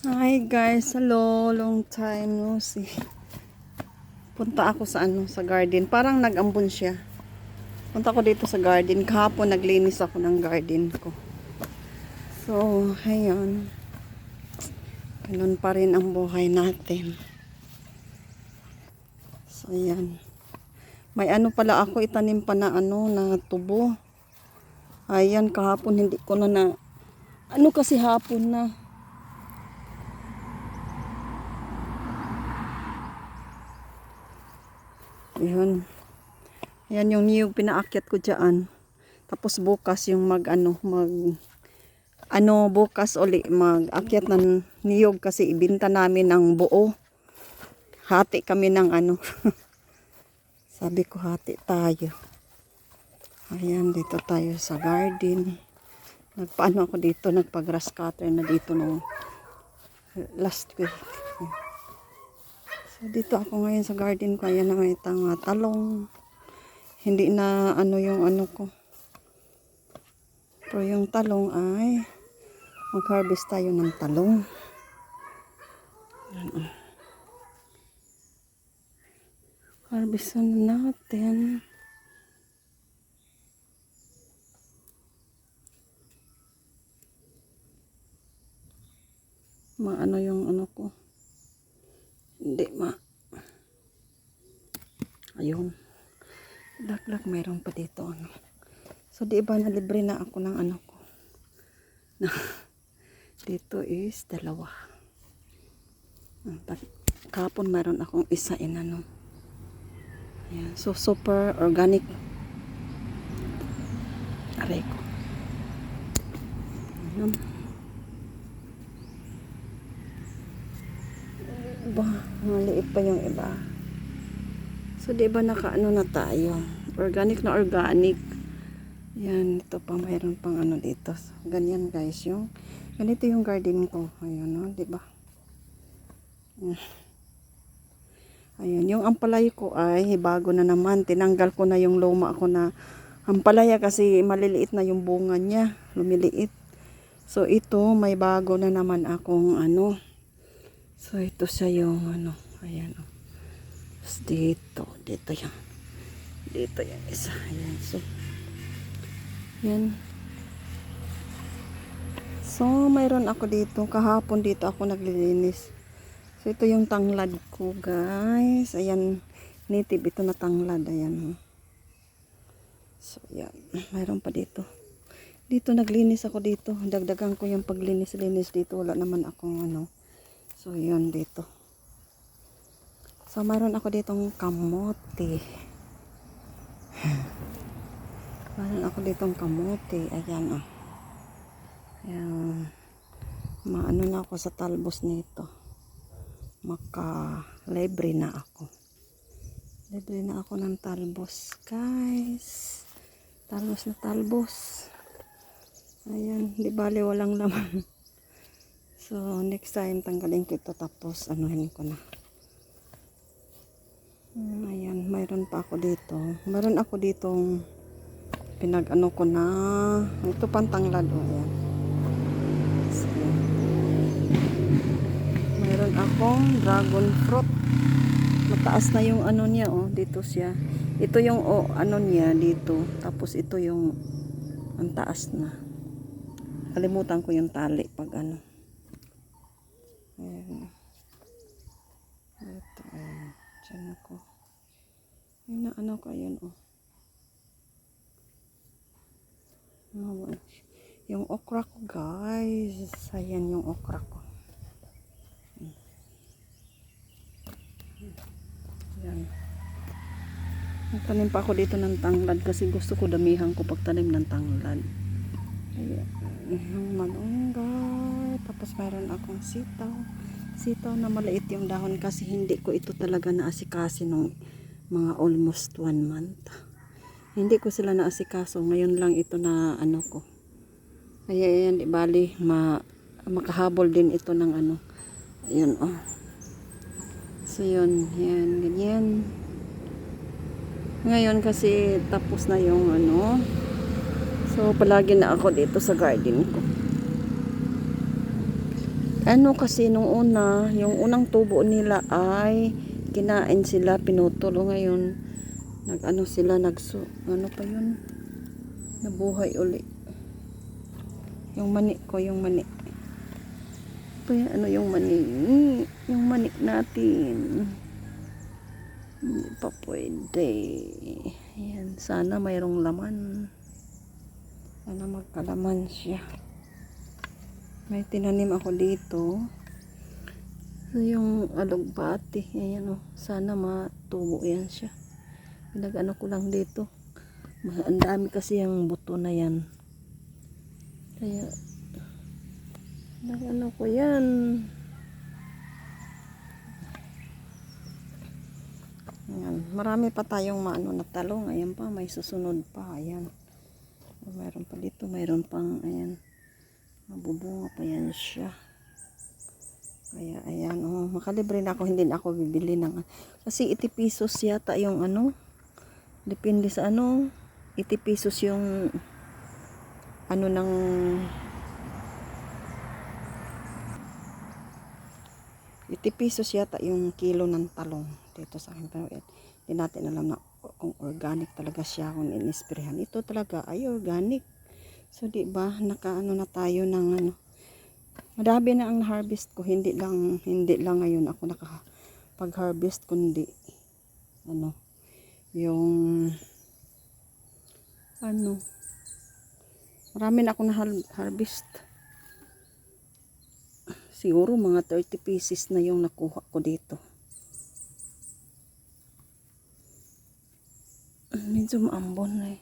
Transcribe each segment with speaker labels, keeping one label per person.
Speaker 1: Hi guys, hello, long time no see. Punta ako sa ano, sa garden. Parang nag-ambon siya. Punta ko dito sa garden. Kahapon naglinis ako ng garden ko. So, ayun. Ganun pa rin ang buhay natin. So, ayan. May ano pala ako, itanim pa na ano, na tubo. Ayan, kahapon hindi ko na na, ano kasi hapon na. Yun. Yan yung niyog pinaakyat ko dyan. Tapos bukas yung mag ano, mag ano bukas uli mag-akyat ng niyog kasi ibinta namin ng buo. Hati kami ng ano. Sabi ko hati tayo. Ayan, dito tayo sa garden. Nagpaano ako dito, nagpa-grass cutter na dito no last week. So, dito ako ngayon sa garden ko. Ayan na may talong. Hindi na ano yung ano ko. Pero yung talong ay mag-harvest tayo ng talong. Oh. Harvestan na natin. Maano yung ano ko. Hindi ma. Ayun. Laklak meron pa dito ano. So di ba na libre na ako ng ano ko. Na, dito is dalawa. Ah, Kahapon meron akong isa in ano. Ayan. So super organic. Aray ko. Ayan. Ba, maliit pa yung iba. So, di ba nakaano na tayo? Organic na organic. Yan, ito pa, mayroon pang ano dito. So, ganyan guys, yung, ganito yung garden ko. Ayun, no, di ba? Ayun, yung ampalaya ko ay bago na naman. Tinanggal ko na yung luma ko na ampalaya kasi maliliit na yung bunga niya. Lumiliit. So, ito, may bago na naman akong ano, So, ito siya yung ano. Ayan, oh. Dito. Dito yan. Dito yung isa. Ayan. So, yan. So, mayroon ako dito. Kahapon dito ako naglilinis. So, ito yung tanglad ko, guys. Ayan. Native ito na tanglad. Ayan. oh. So, yan. Mayroon pa dito. Dito naglinis ako dito. Dagdagan ko yung paglinis-linis dito. Wala naman akong ano. So, yun dito. So, mayroon ako ditong kamote. Mayroon ako ditong kamote. Ayan, oh. Ayan. Maano na ako sa talbos nito. Maka libre na ako. Libre na ako ng talbos, guys. Talbos na talbos. Ayan, di bale walang laman. So, next time, tanggalin ko ito tapos anuhin ko na. Hmm, ayan, mayroon pa ako dito. Mayroon ako ditong pinag-ano ko na. Ito pang tanglad. Oh, ayan. So, mayroon akong dragon fruit. Mataas na yung ano niya, oh. Dito siya. Ito yung, oh, ano niya, dito. Tapos ito yung, ang taas na. Kalimutan ko yung tali pag ano. Ayan. Ito, ayan. Diyan ko. Ayun na, ano ko, ayan, oh. Yung okra ko, guys. Ayan yung okra ko. Ayan. Nagtanim pa ako dito ng tanglad kasi gusto ko damihan ko pagtanim ng tanglad. Ayan. Yung malunggay. Tapos mayroon akong sitaw. Sitaw na maliit yung dahon kasi hindi ko ito talaga naasikasi nung mga almost one month. Hindi ko sila naasikaso. Ngayon lang ito na ano ko. Kaya yan, bali, ma, makahabol din ito ng ano. Ayan, oh. So, yun. Yan, ganyan. Ngayon kasi tapos na yung ano. So, palagi na ako dito sa garden ko. ano kasi nung una, yung unang tubo nila ay kinain sila, pinutol. O ngayon, nag ano sila, nagso, ano pa yun? Nabuhay uli. Yung mani ko, yung mani. Ito yung, ano yung mani. Yung mani natin. Hindi pa pwede. Ayan, sana mayroong laman. Sana magkalaman siya. May tinanim ako dito. Yung alugbati. Ayan o. Sana matubo yan siya. Pinag-ano ko lang dito. Ang dami kasi yung buto na yan. Kaya, nag-ano ko yan. Ayan. Marami pa tayong maano na talong. Ayan pa, may susunod pa. Ayan. Mayroon pa dito. Mayroon pang, ayan. Mabubunga pa yan siya. Kaya, ayan. Oh, makalibre na ako. Hindi na ako bibili ng... Kasi 80 pesos yata yung ano. Depende sa ano. 80 pesos yung ano ng Iti pesos yata yung kilo ng talong dito sa akin. Pero eh, hindi natin alam na kung organic talaga siya, kung inisprehan. Ito talaga ay organic. So, di ba, nakaano na tayo ng ano. Madami na ang harvest ko. Hindi lang, hindi lang ngayon ako nakapag-harvest, kundi ano, yung ano, marami na ako na harvest siguro mga 30 pieces na yung nakuha ko dito. Medyo maambon na eh.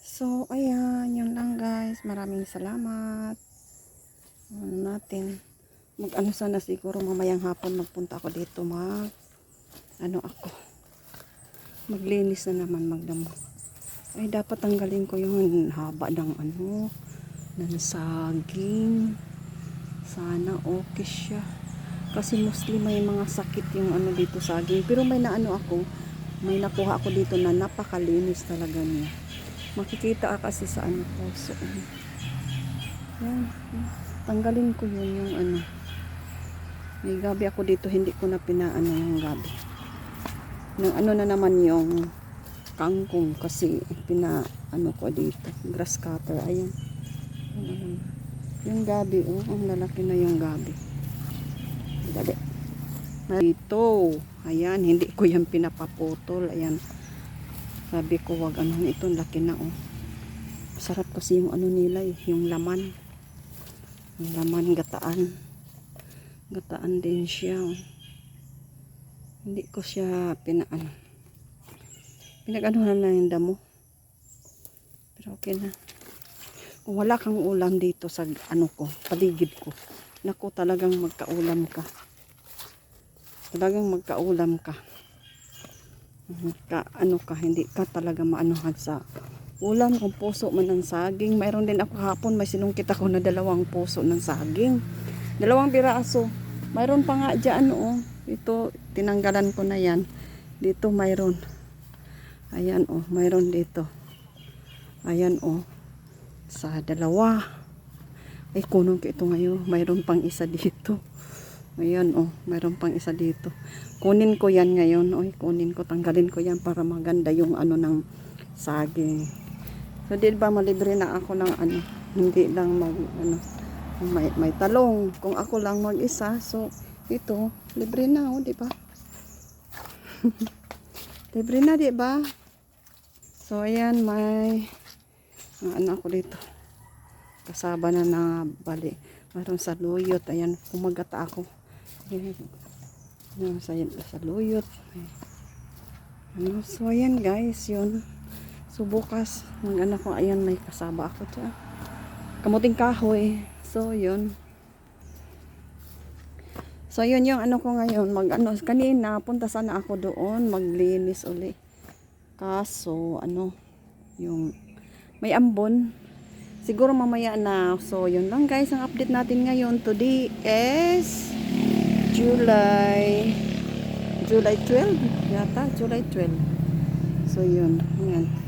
Speaker 1: So, ayan, yun lang guys. Maraming salamat. Ano natin. Mag-ano sana siguro mamayang hapon magpunta ako dito mag ano ako. Maglinis na naman magdamo. Ay, dapat tanggalin ko yung haba ng ano, ng saging. Sana okay siya. Kasi mostly may mga sakit yung ano dito saging. Pero may naano ako, may nakuha ako dito na napakalinis talaga niya. Makikita ka kasi sa ano puso. Yan. Tanggalin ko yun yung ano. May gabi ako dito, hindi ko na pinaano yung gabi. Nang ano na naman yung kangkong kasi pina ano ko dito. Grass cutter. Ayan. Naman. Yung gabi, oh, ang lalaki na yung gabi. Dali. Dito. Ayan, hindi ko yan pinapaputol. Ayan. Sabi ko, wag ano ito, laki na, oh. Sarap kasi yung ano nila, eh, yung laman. Yung laman, gataan. Gataan din siya. Hindi ko siya pinaan. Pinag-anuhan na yung damo. Pero okay na kung wala kang ulam dito sa ano ko, paligid ko. Naku, talagang magkaulam ka. Talagang magkaulam ka. ka ano ka, hindi ka talaga maanuhan sa ulam kung puso man ng saging. Mayroon din ako hapon, may sinungkit ako na dalawang puso ng saging. Dalawang piraso. Mayroon pa nga dyan, oh. Ito, tinanggalan ko na yan. Dito mayroon. Ayan, oh. Mayroon dito. Ayan, oh sa dalawa ay kunon ko ito ngayon mayroon pang isa dito ayan oh mayroon pang isa dito kunin ko yan ngayon oy kunin ko tanggalin ko yan para maganda yung ano ng saging so di ba malibre na ako ng ano hindi lang mag ano may, may talong. Kung ako lang mag isa so ito libre na oh di ba? Libre na di ba? So ayan may ang ano ako dito. Kasaba na na bali mayroon sa luyot. Ayan kumagata ako. Ayan, sa, sa luyot. Ano, so ayan guys yun so bukas mag ano ko ayan may kasaba ako dyan kamuting kahoy so yun so yun yung ano ko ngayon mag ano kanina punta sana ako doon maglinis uli kaso ano yung may ambon. Siguro mamaya na. So, yun lang guys. Ang update natin ngayon. Today is July July 12 yata. July 12. So, yun. Ayan.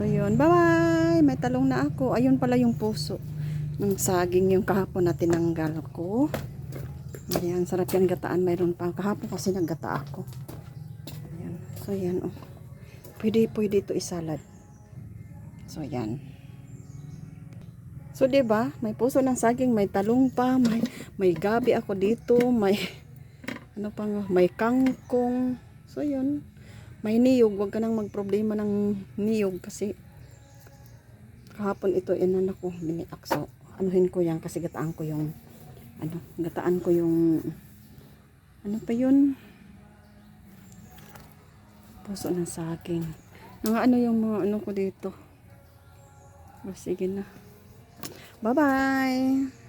Speaker 1: So, yun. Bye-bye! May talong na ako. Ayun pala yung puso. ng saging yung kahapon na tinanggal ko. Ayan, sarap yan gataan. Mayroon pa. Kahapon kasi naggata ako. Ayan. So, yan oh. Pwede, pwede ito isalad. So, yan. So, 'di ba? May puso ng saging, may talong pa, may may gabi ako dito, may ano pa nga, may kangkong. So, 'yun. May niyog, wag ka nang magproblema ng niyog kasi kahapon ito inano ko, biniak. So, anuhin ko 'yan kasi gataan ko yung ano, gataan ko yung ano pa 'yun? Puso ng saging. Mga ano yung mga ano ko dito. O, sige na. Bye-bye!